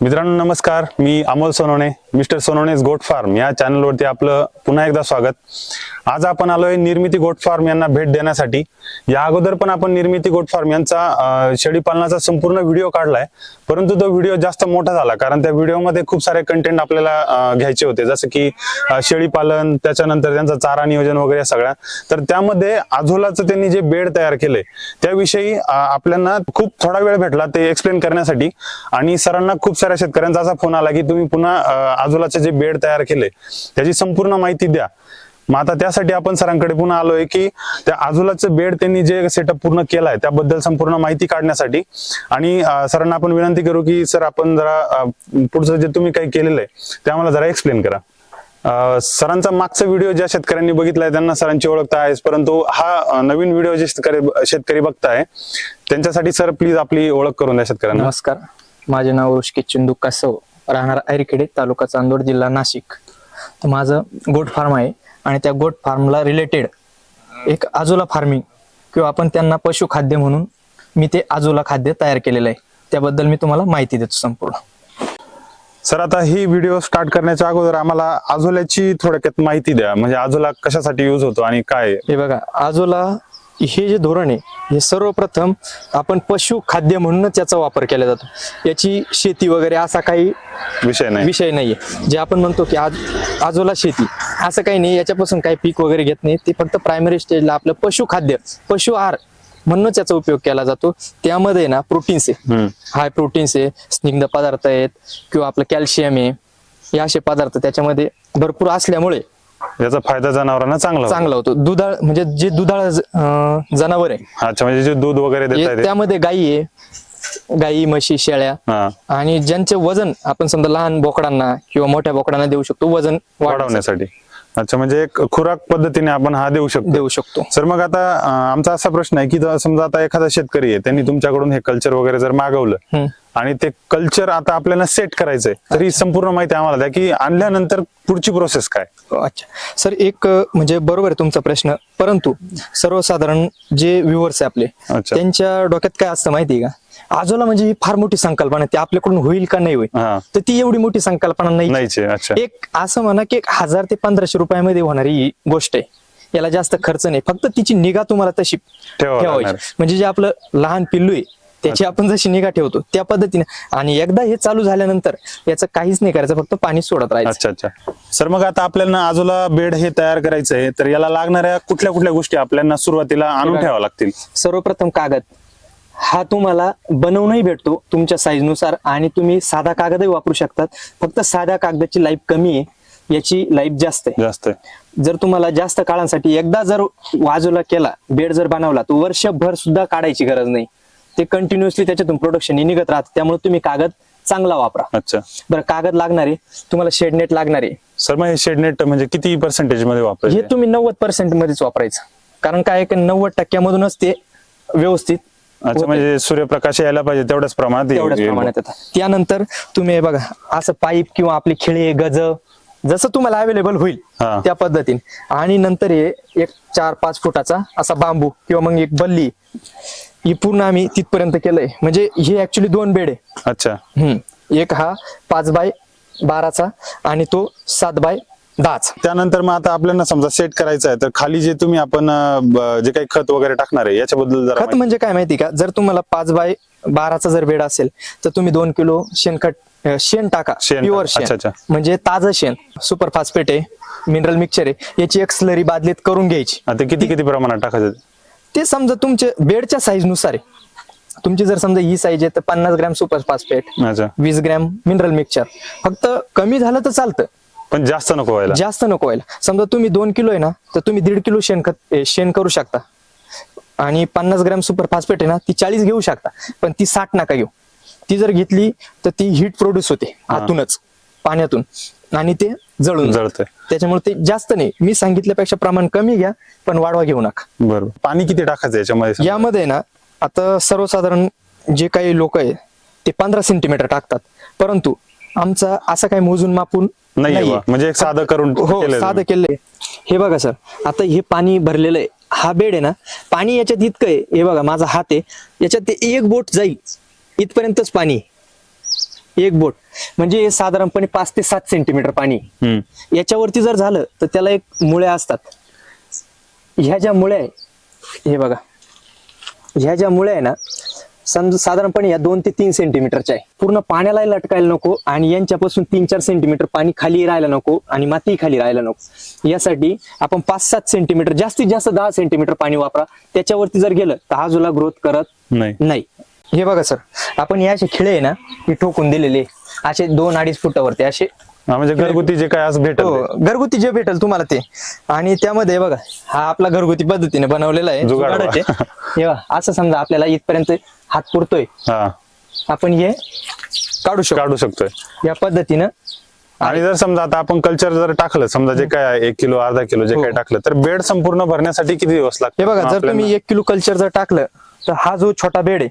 मित्रांनो नमस्कार. मी Amol Sonawane mister Sonawane's goat farm या चॅनलवरती आपलं पुन्हा एकदा स्वागत. आज आपण आलोय निर्मिती गोट फार्म यांना भेट देण्यासाठी. या अगोदर पण आपण निर्मिती गोट फार्म यांचा शेळी पालनाचा संपूर्ण व्हिडिओ काढलाय. परंतु तो व्हिडिओ जास्त मोठा झाला कारण त्या व्हिडिओमध्ये खूप सारे कंटेंट आपल्याला घ्यायचे होते. जसं की शेळी पालन त्याच्यानंतर त्यांचं चारा नियोजन वगैरे सगळ्या. तर त्यामध्ये आझोलाचं त्यांनी जे बेड तयार केलंय त्याविषयी आपल्याला खूप थोडा वेळ भेटला ते एक्सप्लेन करण्यासाठी. आणि सरांना खूप साऱ्या शेतकऱ्यांचा असा फोन आला की तुम्ही पुन्हा आजूलाचे जे बेड तयार केले त्याची संपूर्ण माहिती द्या. मग आता त्यासाठी आपण सरांकडे पुन्हा आलोय की त्या आजूलाचं बेड त्यांनी जे सेटअप पूर्ण केलाय त्याबद्दल संपूर्ण माहिती काढण्यासाठी. आणि सरांना आपण विनंती करू की सर आपण जरा पुढचं जे तुम्ही काही केलेलं आहे ते आम्हाला जरा एक्सप्लेन करा. सरांचा मागचा व्हिडिओ ज्या शेतकऱ्यांनी बघितलाय त्यांना सरांची ओळख तर आहेच परंतु हा नवीन व्हिडिओ जे शेतकरी शेतकरी बघताय त्यांच्यासाठी सर प्लीज आपली ओळख करून द्या शेतकऱ्यांना. नमस्कार. माझे नाव ऋषिकेश चिंदू कासव. राहणार ऐरखेडे तालुका चांदोड जिल्हा नाशिक. तर माझं गोट फार्म आहे आणि त्या गोट फार्मला रिलेटेड एक आजोला फार्मिंग किंवा आपण त्यांना पशुखाद्य म्हणून मी ते आजोला खाद्य तयार केलेलं आहे. त्याबद्दल मी तुम्हाला माहिती देतो संपूर्ण. सर आता ही व्हिडिओ स्टार्ट करण्याच्या अगोदर आम्हाला आजोल्याची थोडक्यात माहिती द्या. म्हणजे आजोला कशासाठी युज होतो आणि काय? हे बघा आजोला हे जे धोरण आहे हे सर्वप्रथम आपण पशु खाद्य म्हणूनच याचा वापर केला जातो. याची शेती वगैरे असा काही विषय नाही. विषय नाहीये. जे आपण म्हणतो की आज आजोला शेती असं काही नाही. याच्यापासून काही पीक वगैरे घेत नाही. ते फक्त प्रायमरी स्टेजला आपलं पशुखाद्य पशु आहार म्हणूनच याचा उपयोग केला जातो. त्यामध्ये ना प्रोटीन्स आहे. हाय प्रोटीन्स आहे स्निग्ध पदार्थ आहेत किंवा आपलं कॅल्शियम आहे हे असे पदार्थ त्याच्यामध्ये भरपूर असल्यामुळे याचा फायदा जनावरांना चांगला. चांगला होतो. दुधाळ म्हणजे जे दुधाळ ज- अं, जनावर आहे. अच्छा म्हणजे जे दूध वगैरे देता हे येते त्यामध्ये गायी आहे. गायी म्हशी शेळ्या हा. आणि ज्यांचे वजन आपण समजा लहान बोकडांना किंवा मोठ्या बोकडांना देऊ शकतो वजन वाढवण्यासाठी. वाढवण्यासाठी. अच्छा म्हणजे एक खुराक पद्धतीने आपण हा देऊ शकतो. देऊ शकतो. सर मग आता अं, आमचा असा प्रश्न आहे की जर समजा आता एखादा शेतकरी आहे त्यांनी तुमच्याकडून हे कल्चर वगैरे जर मागवलं हम्म. आणि ते कल्चर आता आपल्याला सेट करायचंय. तर ही संपूर्ण माहिती आम्हाला द्या की आणल्यानंतर पुढची प्रोसेस काय? अच्छा. सर एक म्हणजे बरोबर आहे तुमचा प्रश्न. परंतु सर्वसाधारण जे व्ह्युअर्स आहे आपले. त्यांच्या डोक्यात काय असतं माहिती का? आजोला म्हणजे ही फार मोठी संकल्पना आहे ती आपल्याकडून होईल का नाही होईल? तर ती एवढी मोठी संकल्पना नाही एक असं म्हणा की एक हजार ते पंधराशे रुपयामध्ये होणारी ही गोष्ट आहे. याला जास्त खर्च नाही. फक्त तिची निगा तुम्हाला तशी ठेवायची. म्हणजे जे आपलं लहान पिल्लू आहे त्याची आपण जशी निगा ठेवतो त्या पद्धतीने. आणि एकदा हे चालू झाल्यानंतर याचं काहीच नाही करायचं फक्त पाणी सोडत राहायचं. अच्छा अच्छा. सर मग आता आपल्याला आजूला बेड हे तयार करायचंय तर याला लागणाऱ्या कुठल्या कुठल्या गोष्टी आपल्याला सुरुवातीला आणून ठेवाव्या लागतील? सर्वप्रथम कागद. हा तुम्हाला बनवूनही भेटतो तुमच्या साईजनुसार आणि तुम्ही साधा कागदही वापरू शकतात. फक्त साध्या कागदाची लाईफ कमी आहे याची लाईफ जास्त आहे. जास्त जर तुम्हाला जास्त काळांसाठी एकदा जर वाजूला केला बेड जर बनवला तर वर्षभर सुद्धा काढायची गरज नाही. ते कंटिन्युअसली त्याच्यातून प्रोडक्शन निघत राहतं. त्यामुळे तुम्ही कागद चांगला वापरा. अच्छा. बरं कागद लागणार आहे तुम्हाला शेडनेट लागणार. आहे सर मग हे शेडनेट म्हणजे किती पर्सेंटेजमध्ये हे वापरायचे तुम्ही नव्वद पर्सेंट मध्येच वापरायचं. कारण काय आहे की नव्वद टक्क्यामधूनच ते व्यवस्थित अच्छा. म्हणजे सूर्यप्रकाश यायला पाहिजे तेवढ्याच प्रमाणात तेवढ्याच. प्रमाणात येतात त्यानंतर तुम्ही हे बघा असं पाईप किंवा आपली खिळे गज जसं तुम्हाला अवेलेबल होईल हा. त्या पद्धतीने. आणि नंतर हे एक चार पाच फुटाचा असा बांबू किंवा मग एक बल्ली ही पूर्ण आम्ही तिथपर्यंत केलंय. म्हणजे हे ऍक्च्युली दोन बेड आहे. अच्छा. हम्म. एक हा पाच बाय बाराचा आणि तो सात बाय दहाचा. त्यानंतर मग आता आपल्याला समजा सेट करायचं आहे तर खाली जे तुम्ही आपण अं, जे काही खत वगैरे टाकणार आहे याच्याबद्दल जरा खत म्हणजे काय माहिती का? जर तुम्हाला पाच बाय बाराचा जर बेड असेल तर तुम्ही दोन किलो शेणखत अं, शेण टाका. शेण प्युअर टाका. शेण. अच्छा. म्हणजे ताजं शेण. सुपर फास्फेट आहे. मिनरल मिक्सचर आहे. याची एक स्लरी बादलीत करून घ्यायची. आता किती किती प्रमाणात टाकायचं? ते? समजा तुमच्या बेडच्या साईजनुसार आहे. तुमची जर समजा ही साईज आहे तर पन्नास ग्रॅम सुपर फास्फेट अच्छा. वीस ग्रॅम मिनरल मिक्सचर फक्त कमी झालं तर चालतं. पण जास्त नको व्हायला. जास्त नको व्हायला. समजा तुम्ही दोन किलो आहे ना तर तुम्ही दीड किलो शेण खत ए, शेण करू शकता. आणि पन्नास ग्रॅम सुपर फास्फेट आहे ना ती चाळीस घेऊ शकता. पण ती साठ नका घेऊ. ती जर घेतली तर ती हीट प्रोड्यूस होते आतूनच पाण्यातून. आणि ते जळून. जळतंय. त्याच्यामुळे ते जास्त नाही. मी सांगितल्यापेक्षा प्रमाण कमी घ्या पण वाढवा घेऊ नका. बरोबर. पाणी किती टाकायचं याच्यामध्ये? यामध्ये ना आता सर्वसाधारण जे काही लोक आहे ते पंधरा सेंटीमीटर टाकतात. परंतु आमचा असं काही मोजून मापून. बा. म्हणजे एक साधं करून हो साधं. केलंय. हे बघा सर आता हे पाणी भरलेलं आहे. हा बेड आहे ना पाणी याच्यात इतकं आहे. हे बघा माझा हात आहे. याच्यात ते एक बोट जाईल. इथपर्यंतच पाणी. एक बोट. म्हणजे हे साधारणपणे पाच ते सात सेंटीमीटर पाणी. याच्यावरती जर झालं तर त्याला एक मुळ्या असतात. ह्या ज्या मुळ्या आहे हे बघा. ह्या ज्या मुळ्या आहे ना समजा साधारणपणे या दोन ते तीन सेंटीमीटरच्या आहे. पूर्ण पाण्याला लटकायला नको आणि यांच्यापासून तीन चार सेंटीमीटर पाणी खाली राहायला नको आणि माती खाली राहायला नको. यासाठी आपण पाच सात सेंटीमीटर जास्तीत जास्त दहा सेंटीमीटर पाणी वापरा. त्याच्यावरती जर गेलं तर हा जुला ग्रोथ करत नाही. नाही. हे बघा सर आपण हे असे खिळे आहे ना हे ठोकून दिलेले असे दोन अडीच फुटावरती असे. हा, म्हणजे घरगुती जे काय असं भेटल हो घरगुती जे भेटेल तुम्हाला ते. आणि त्यामध्ये बघा हा आपला घरगुती पद्धतीने बनवलेला आहे जुगाड जुगाडच आहे. हे बघा, असं समजा आपल्याला इथपर्यंत हात पुरतोय. हा. आपण हे काढू शकतो. काढू शकतोय. या पद्धतीनं. आणि जर समजा आता आपण कल्चर जर टाकलं समजा जे काय आहे, एक किलो अर्धा किलो जे हो. काय टाकलं तर बेड संपूर्ण भरण्यासाठी किती दिवस लागते हे बघा जर तुम्ही एक किलो कल्चर जर टाकलं तर हा जो छोटा बेड आहे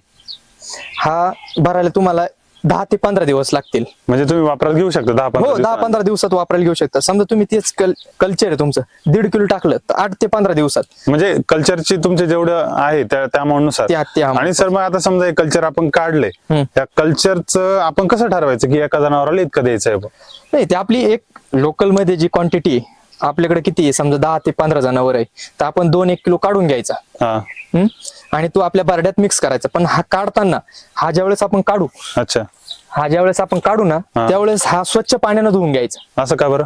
हा भरायला तुम्हाला दहा ते पंधरा दिवस लागतील म्हणजे तुम्ही वापरात घेऊ शकता दहा हो दहा. पंधरा दिवसात वापरायला घेऊ शकता समजा तुम्ही तेच कल्चर आहे तुमचं दीड किलो टाकलं तर आठ ते पंधरा दिवसात म्हणजे कल्चरची तुमचे जेवढं आहे त्या त्या amount नुसार त्या- त्या amount आणि सर मग आता समजा कल्चर आपण काढले हम्म. त्या कल्चरचं आपण कसं ठरवायचं की एका जनावराला इतकं द्यायचं आहे बुवा? नाही ते आपली एक लोकलमध्ये जी क्वांटिटी आपल्याकडे किती आहे? समजा दहा ते पंधरा जणांवर आहे. तर आपण दोन एक किलो काढून घ्यायचा. हा. हम्म? आणि तो आपल्या बारड्यात मिक्स करायचा. पण हा काढताना हा ज्यावेळेस आपण काढू अच्छा. हा ज्यावेळेस आपण काढू ना हा. त्यावेळेस हा स्वच्छ पाण्यानं धुवून घ्यायचा. असं का बरं?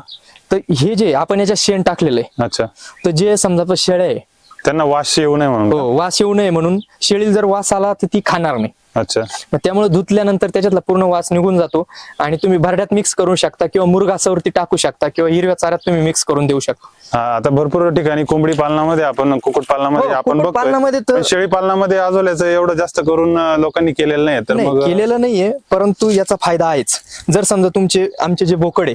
तर हे जे आपण याच्यात शेण टाकलेलं आहे अच्छा. तर जे समजा आपण शेळ्या आहे त्यांना वास येऊ नये म्हणून. हो वास येऊ नये म्हणून शेळीला जर वास आला तर ती खाणार नाही. अच्छा. मग त्यामुळे धुतल्यानंतर त्याच्यातला पूर्ण वास निघून जातो आणि तुम्ही भरड्यात मिक्स करू शकता किंवा मुरघासावरती टाकू शकता किंवा हिरव्या चाऱ्यात तुम्ही मिक्स करून देऊ शकता. हा आता भरपूर ठिकाणी कोंबडी पालनामध्ये आपण कुक्कुट पालनामध्ये हो, आपण पालनामध्ये तर- शेळी पालनामध्ये आजोल्याचं एवढं जास्त करून अं, लोकांनी केलेलं नाही तर नाही मग केलेलं नाहीये परंतु याचा फायदा आहेच. जर समजा तुमचे आमचे जे बोकडे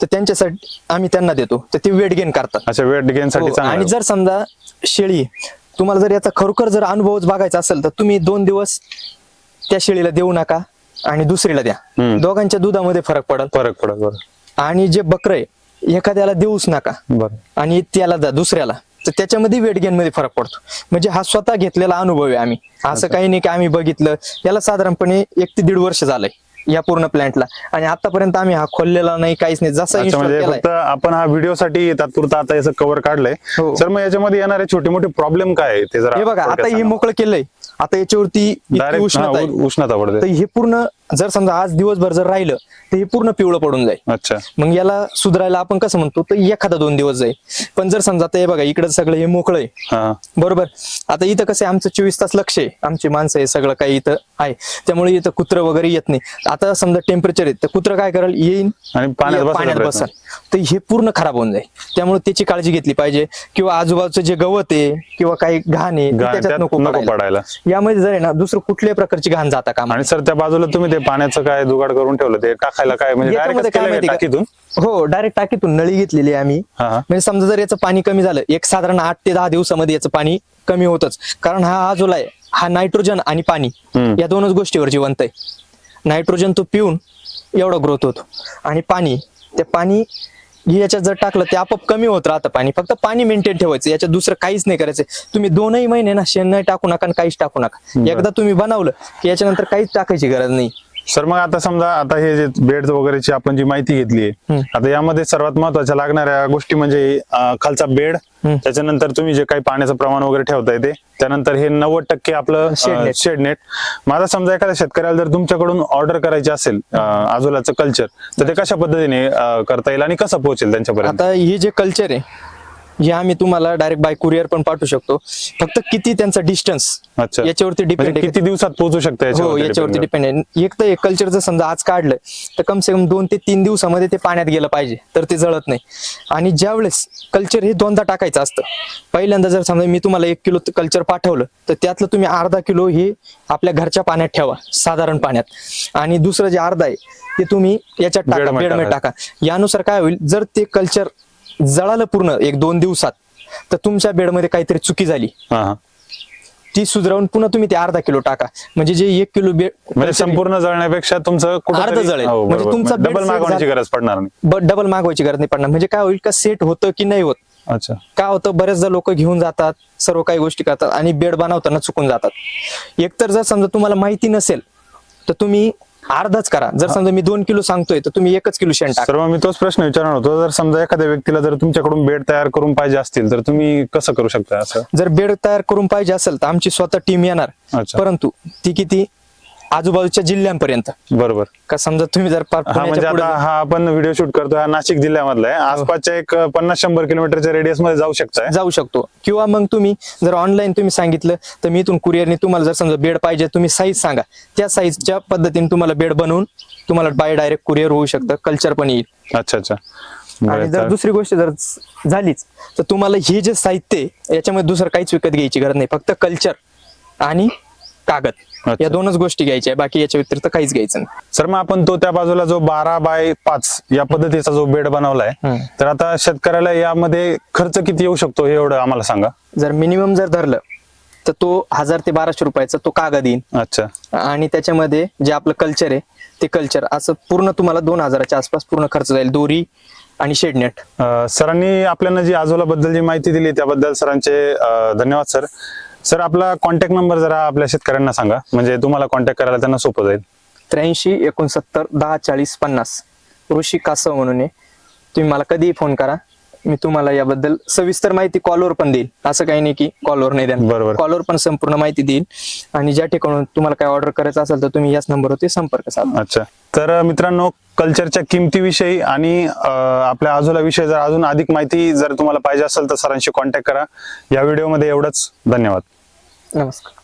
तर त्यांच्यासाठी आम्ही त्यांना देतो. तर ते वेट गेन करतात. अशा वेट गेन साठी हो, आणि. जर समजा शेळी तुम्हाला जर याचा खरोखर जर अनुभवच बघायचा असेल तर तुम्ही दोन दिवस त्या शेळीला देऊ नका आणि दुसरीला द्या. दोघांच्या दुधामध्ये फरक पडल. फरक पडत बरं. आणि जे बकर आहे एखाद्याला देऊच नका बरं. आणि त्याला द्या दुसऱ्याला तर त्याच्यामध्ये वेट गेन मध्ये फरक पडतो. म्हणजे हा स्वतः घेतलेला अनुभव आहे आम्ही. असं काही नाही की आम्ही बघितलं. याला साधारणपणे एक ते दीड वर्ष झालंय या पूर्ण प्लॅन्टला आणि आतापर्यंत आम्ही हा खोललेला नाही काहीच नाही. जसा म्हणजे फक्त आपण हा व्हिडिओ साठी तात्पुरता आता याचं कव्हर काढलंय. हो. सर मग याच्यामध्ये येणारे छोटे मोठे प्रॉब्लेम काय ते जरा हे बघा आता हे मोकळं केलंय. आता याच्यावरती इतकी उष्णता आहे. उष्णता तर पडते हे पूर्ण जर समजा आज दिवसभर जर राहिलं तर हे पूर्ण पिवळं पडून जाईल. अच्छा. मग याला सुधारायला आपण कसं म्हणतो तर एखादा दोन दिवस जाईल. पण जर समजा आता हे बघा इकडे सगळं हे मोकळं आहे. हा. बरोबर? आता इथं कसं आहे आमचं चोवीस तास लक्ष आहे. आमची माणसं आहे सगळं काही इथं. आहे. त्यामुळे इथं कुत्रं वगैरे येत नाही. आता समजा टेम्परेचर आहे तर कुत्रं काय करेल? येईन. आणि पाण्यात ये- बसायचा पाण्यात प्रयत्न. बसल. तर हे पूर्ण खराब होऊन जाईल. त्यामुळे त्याची काळजी घेतली पाहिजे. किंवा आजूबाजूचं जे गवत आहे किंवा काही घाण आहे ते घाण त्याच्यात त्यात नको नको पडायला. पडायला. यामध्ये जर आहे ना दुसरं कुठल्याही प्रकारची घाण जाता कामा आणि सर त्या बाजूला तुम्ही ते पाण्याचं काय जुगाड करून ठेवलं? ते टाकायला काय? म्हणजे याच्यामध्ये काय डायरेक्ट माहिती टाकीतून का? हो डायरेक्ट टाकीतून नळी घेतलेली आहे आम्ही. हा, हा. म्हणजे समजा जर याचं पाणी कमी झालं एक साधारण आठ ते दहा दिवसामध्ये याचं पाणी कमी होतच. कारण हा जो आहे. हा नायट्रोजन आणि पाणी हम्म. या दोनच गोष्टीवर जिवंत आहे. नायट्रोजन तो पिऊन एवढा ग्रोथ होतो. आणि पाणी ते पाणी याच्यात जर टाकलं ते आपोआप कमी होत राहतं पाणी. फक्त पाणी मेंटेन ठेवायचं याच्यात दुसरं काहीच नाही करायचं. तुम्ही दोनही महिने ना शेण नाही टाकू नका आणि काहीच टाकू नका. एकदा तुम्ही बनवलं की याच्यानंतर काहीच टाकायची गरज नाही. सर मग आता समजा आता हे जे बेड वगैरेची आपण जी माहिती घेतली. आता यामध्ये सर्वात महत्त्वाच्या लागणाऱ्या गोष्टी म्हणजे खालचा बेड. त्याच्यानंतर तुम्ही जे काही पाण्याचं प्रमाण वगैरे ठेवताय ते त्यानंतर हे नव्वद टक्के आपलं Shed net. शेड नेट माझा समजा एखाद्या शेतकऱ्याला जर तुमच्याकडून ऑर्डर करायची असेल आजोलाचं कल्चर तर ते कशा पद्धतीने करता येईल आणि कसं पोहोचेल त्यांच्यापर्यंत आता हे जे कल्चर आहे हे आम्ही तुम्हाला डायरेक्ट बाय कुरिअर पण पाठवू शकतो. फक्त किती त्यांचा डिस्टन्स अच्छा. याच्यावरती म्हणजे डिपेंड किती दिवसात पोहोचू शकतं हो याच्यावरती डिपेंड आहे. एक तर एक कल्चर जर समजा आज काढलं तर कम से कम दोन ते तीन दिवसामध्ये ते पाण्यात गेलं पाहिजे तर ते जळत नाही. आणि ज्यावेळेस कल्चर हे दोनदा टाकायचं असतं पहिल्यांदा जर समजा मी तुम्हाला एक किलो कल्चर पाठवलं तर त्यातलं तुम्ही अर्धा किलो हे आपल्या घरच्या पाण्यात ठेवा साधारण पाण्यात. आणि दुसरं जे अर्धा आहे ते तुम्ही याच्यात टाका बेडमध्ये टाका. यानुसार काय होईल जर ते कल्चर जळालं पूर्ण एक दोन दिवसात तर तुमच्या बेडमध्ये काहीतरी चुकी झाली. हा. हा ती सुधारवून पुन्हा तुम्ही ते अर्धा किलो टाका. म्हणजे जे एक किलो बेड म्हणजे संपूर्ण जळण्यापेक्षा तुमचं अर्ध जळेल. म्हणजे तुमचा bed डबल set मागवण्याची झाला. गरज पडणार नाही. डबल मागवायची गरज नाही पडणार. म्हणजे काय होईल का सेट होतं की नाही होत? अच्छा. काय होतं बरेचदा लोक घेऊन जातात सर्व काही गोष्टी करतात आणि बेड बनवताना चुकून जातात. एकतर जर समजा तुम्हाला माहिती नसेल तर तुम्ही अर्धाच करा. जर समजा मी दोन किलो सांगतोय तर तुम्ही एकच किलो शेण टाका. सर मग मी तोच प्रश्न विचारणार होतो. जर समजा एखाद्या व्यक्तीला जर तुमच्याकडून बेड तयार करून पाहिजे असतील तर तुम्ही कसं करू शकता असं? जर बेड तयार करून पाहिजे असेल तर आमची स्वतः टीम येणार. अच्छा. परंतु ती किती? आजूबाजूच्या जिल्ह्यांपर्यंत. बरोबर. का समजा तुम्ही जर पार हा म्हणजे पुण्याच्या पुढे आता हा आपण व्हिडिओ शूट करतो हा नाशिक जिल्ह्यामधला आहे. आसपासच्या एक पन्नास शंभर किलोमीटरच्या रेडियसमध्ये जाऊ शकताय. जाऊ शकतो. किंवा मग तुम्ही जर ऑनलाईन तुम्ही सांगितलं तर मी इथून कुरिअरने तुम्हाला जर समजा बेड पाहिजे तुम्ही साईज सांगा. त्या साईजच्या पद्धतीने तुम्हाला बेड बनवून तुम्हाला बाय डायरेक्ट कुरिअर होऊ शकतं. कल्चर पण येईल. अच्छा अच्छा. आणि बरं, जर दुसरी गोष्ट जर झालीच तर तुम्हाला हे जे साहित्य आहे याच्यामध्ये दुसरं काहीच विकत घ्यायची गरज नाही. फक्त कल्चर आणि कागद. या दोनच गोष्टी घ्यायच्या आहे. बाकी याच्या व्यतिरिक्त काहीच घ्यायचं नाही. सर मग आपण तो त्या बाजूला जो बारा बाय पाच या पद्धतीचा जो बेड बनवलाय. तर आता शेतकऱ्याला यामध्ये खर्च किती येऊ शकतो हे एवढं आम्हाला सांगा. जर मिनिमम जर धरलं तर तो हजार ते बाराशे रुपयाचा तो कागद येईल अच्छा. आणि त्याच्यामध्ये जे आपलं कल्चर आहे ते कल्चर असं पूर्ण तुम्हाला दोन हजाराच्या आसपास पूर्ण खर्च जाईल. दोरी आणि शेडनेट सरांनी आपल्याला जी आजोला बद्दल जी माहिती दिली त्याबद्दल सरांचे धन्यवाद सर. सर आपला कॉन्टॅक्ट नंबर जरा आपल्या शेतकऱ्यांना सांगा. म्हणजे तुम्हाला कॉन्टॅक्ट करायला त्यांना सोपं जाईल. त्र्याऐंशी एकोणसत्तर दहा चाळीस पन्नास. ऋषी कासव म्हणून आहे. तुम्ही मला कधीही फोन करा. मी तुम्हाला याबद्दल सविस्तर माहिती कॉलवर पण देईल. असं काही नाही की कॉलवर नाही बरोबर. देणार कॉलवर पण संपूर्ण माहिती देईल. आणि ज्या ठिकाणून तुम्हाला काय ऑर्डर करायचं असेल तर तुम्ही याच नंबरवरती संपर्क साधा. अच्छा. तर मित्रांनो कल्चरच्या किमतीविषयी आणि आपल्या आजोला विषयी जर अजून अधिक माहिती जर तुम्हाला पाहिजे असेल तर सरांशी कॉन्टॅक्ट करा. या व्हिडिओमध्ये एवढंच. धन्यवाद. नमस्कार